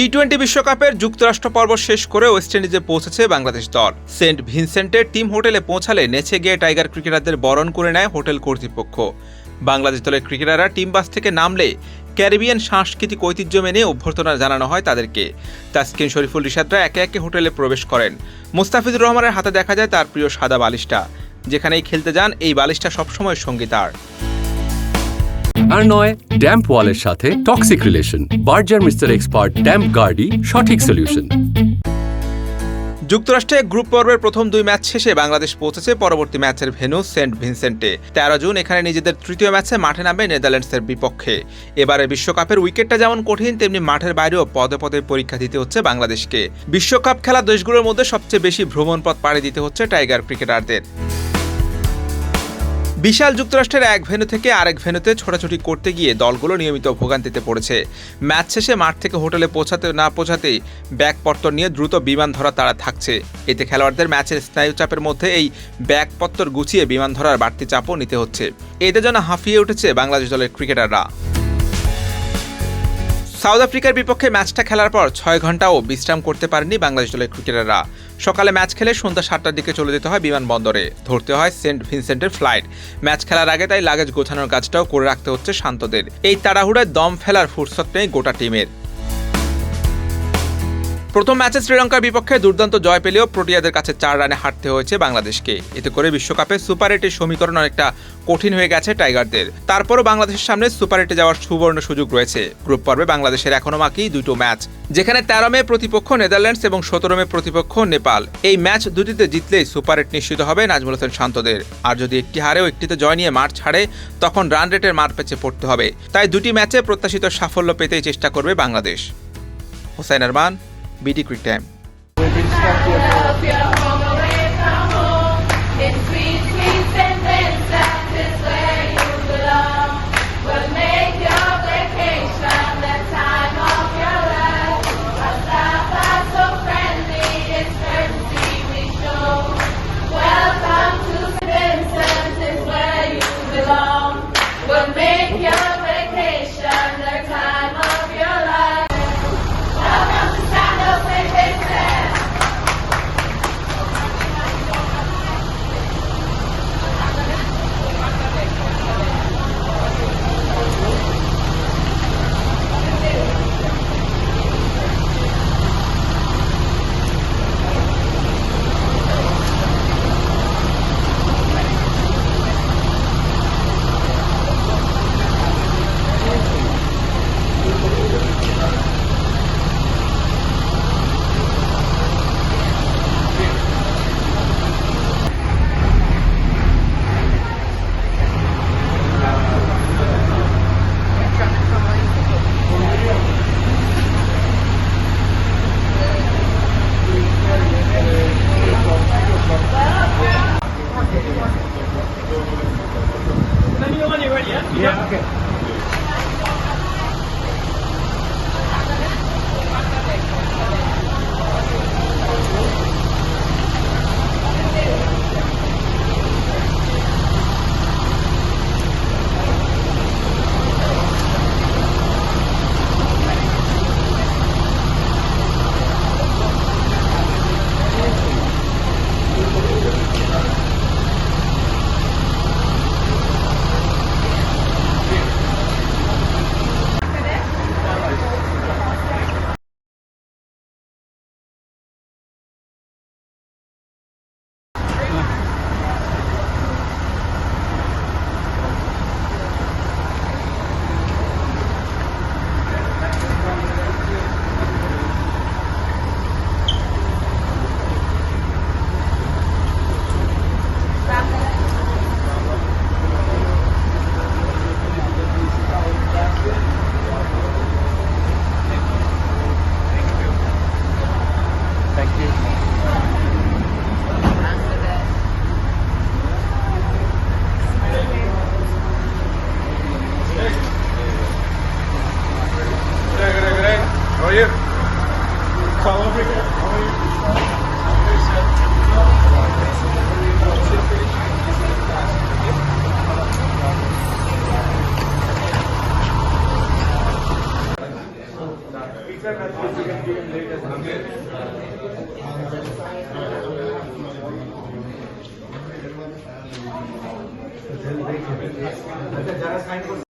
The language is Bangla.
টি টোয়েন্টি বিশ্বকাপের যুক্তরাষ্ট্র পর্ব শেষ করে ওয়েস্ট ইন্ডিজে পৌঁছেছে বাংলাদেশ দল। সেন্ট ভিনসেন্টের টিম হোটেলে পৌঁছালে নেচে গিয়ে টাইগার ক্রিকেটারদের বরণ করে নেয় হোটেল কর্তৃপক্ষ। বাংলাদেশ দলের ক্রিকেটাররা টিম বাস থেকে নামলে ক্যারিবিয়ান সাংস্কৃতিক ঐতিহ্য মেনে অভ্যর্থনা জানানো হয় তাদেরকে। তাসকিন শরীফুল রিশাদরা একে একে হোটেলে প্রবেশ করেন। মুস্তাফিজুর রহমানের হাতে দেখা যায় তার প্রিয় সাদা বালিশটা। যেখানেই খেলতে যান, এই বালিশটা সবসময় সঙ্গী তার। আর নয় ড্যাম্প ওয়ালের সাথে toxic relation Berger mister expert damp গার্ডই সঠিক সলিউশন যুক্তরাষ্ট্রে গ্রুপ পর্বের প্রথম দুই ম্যাচ শেষে বাংলাদেশ পৌঁছেছে। পরবর্তী ম্যাচের ভেন্যু সেন্ট ভিনসেন্টে। তেরো জুন এখানে নিজেদের তৃতীয় ম্যাচে মাঠে নামবে নেদারল্যান্ডসের বিপক্ষে। এবারে বিশ্বকাপের উইকেটটা যেমন কঠিন, তেমনি মাঠের বাইরেও পদে পদে পরীক্ষা দিতে হচ্ছে বাংলাদেশকে। বিশ্বকাপ খেলা দেশগুলোর মধ্যে সবচেয়ে বেশি ভ্রমণপথ পাড়ি দিতে হচ্ছে টাইগার ক্রিকেটারদের। বিশাল যুক্তরাষ্ট্রের এক ভেনু থেকে আরেক ভেনুতে ছোটাছুটি করতে গিয়ে দলগুলো নিয়মিত ভোগান্তিতে পড়েছে। ম্যাচ শেষে মাঠ থেকে হোটেলে পৌঁছাতে না পৌঁছাতেই ব্যাগপত্তর নিয়ে দ্রুত বিমান ধরা তারা থাকছে। এতে খেলোয়াড়দের ম্যাচের স্নায়ুচাপের মধ্যে এই ব্যাগপত্তর গুছিয়ে বিমান ধরার বাড়তি চাপও নিতে হচ্ছে। এতে যেন হাঁফিয়ে উঠেছে বাংলাদেশ দলের ক্রিকেটাররা। সাউথ আফ্রিকার বিপক্ষে ম্যাচটা খেলার পর ছয় ঘন্টাও বিশ্রাম করতে পারেনি বাংলাদেশ দলের ক্রিকেটাররা। সকালে ম্যাচ খেলে সন্ধ্যা সাতটার দিকে চলে যেতে হয় বিমানবন্দরে। ধরতে হয় সেন্ট ভিনসেন্টের ফ্লাইট। ম্যাচ খেলার আগে তাই লাগেজ গোছানোর কাজটাও করে রাখতে হচ্ছে শান্তদের। এই তাড়াহুড়ায় দম ফেলার ফুরসত নেই গোটা টিমের। প্রথম ম্যাচে শ্রীলঙ্কার বিপক্ষে দুর্দান্ত জয় পেলেও প্রোটিয়াদের কাছে চার রানে হারতে হয়েছে বাংলাদেশকে। এতে করে বিশ্বকাপে সুপার এইটের সমীকরণ অনেকটা কঠিন হয়ে গেছে টাইগারদের। তারপরও বাংলাদেশের সামনে সুপার এইটে যাওয়ার সুবর্ণ সুযোগ রয়েছে। গ্রুপ পর্বে বাংলাদেশের এখনও বাকি দুটো ম্যাচ, যেখানে তেরো মে প্রতিপক্ষ নেদারল্যান্ডস এবং সতেরো মে প্রতিপক্ষ নেপাল। এই ম্যাচ দুটিতে জিতলেই সুপার এইট নিশ্চিত হবে নাজমুল হোসেন শান্তদের। আর যদি একটি হারেও একটিতে জয় নিয়ে মাঠ ছাড়ে, তখন রান রেটের মার পেছে পড়তে হবে। তাই দুটি ম্যাচে প্রত্যাশিত সাফল্য পেতেই চেষ্টা করবে Bangladesh. Hossain Arman BT Quick Time. Okay. I'll break it up. जरा साइन कर